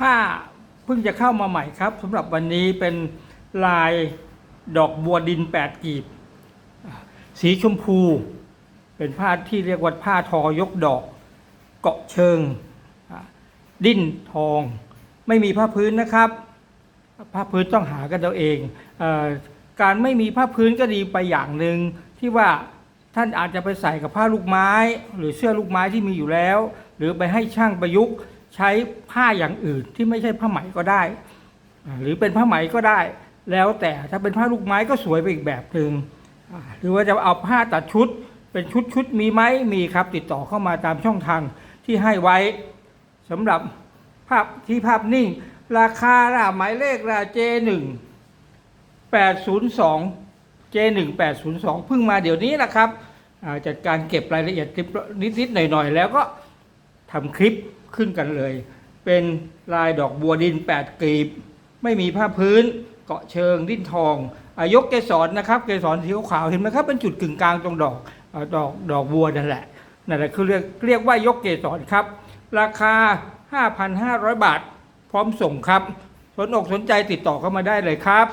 ผ้าเพิ่งจะเข้ามาใหม่ครับสำหรับวันนี้เป็นลายดอกบัวดินแปดกีบ สีชมพู เป็นผ้าที่เรียกว่าผ้าทอยกดอก เกาะเชิง ดิ้นทอง ไม่มีผ้าพื้นนะครับ ผ้าพื้นต้องหากันเอาเองเอการไม่มีผ้าพื้นก็ดีไปอย่างหนึ่งที่ว่าท่านอาจจะไปใส่กับผ้าลูกไม้ หรือเสื้อลูกไม้ที่มีอยู่แล้ว หรือไปให้ช่างประยุกต์ ใช้ผ้าอย่างอื่นที่ไม่ใช่ผ้าไหมก็ได้ หรือเป็นผ้าไหมก็ได้ แล้วแต่ถ้าเป็นผ้าลูกไม้ก็สวยไปอีกแบบหนึ่งหรือว่าจะเอาผ้าตัดชุด เป็นชุดชุดมีไหมมีครับ ติดต่อเข้ามาตามช่องทางที่ให้ไว้สำหรับภาพที่ภาพนิ่ง ราคาล่ะหมายเลขล่ะ J1 802 J1 802เพิ่งมาเดี๋ยวนี้แหละครับจัดการเก็บรายละเอียดนิดๆหน่อยๆ แล้วก็ ทำคลิปขึ้นกันเลย เป็นลายดอกบัวดิน 8กลีบ ไม่มีผ้าพื้น เกาะเชิงดิ้นทองอายกเกสรนะครับเกสรสีขาวเห็นไหมครับเป็นจุดกึ่งกลางตรงดอกดอกดอกบัวนั่นแหละนั่นแหละคือเรียกเรียกว่ายกเกสรครับ ราคา 5,500 บาท พร้อมส่งครับ สนอกสนใจติดต่อเข้ามาได้เลยครับ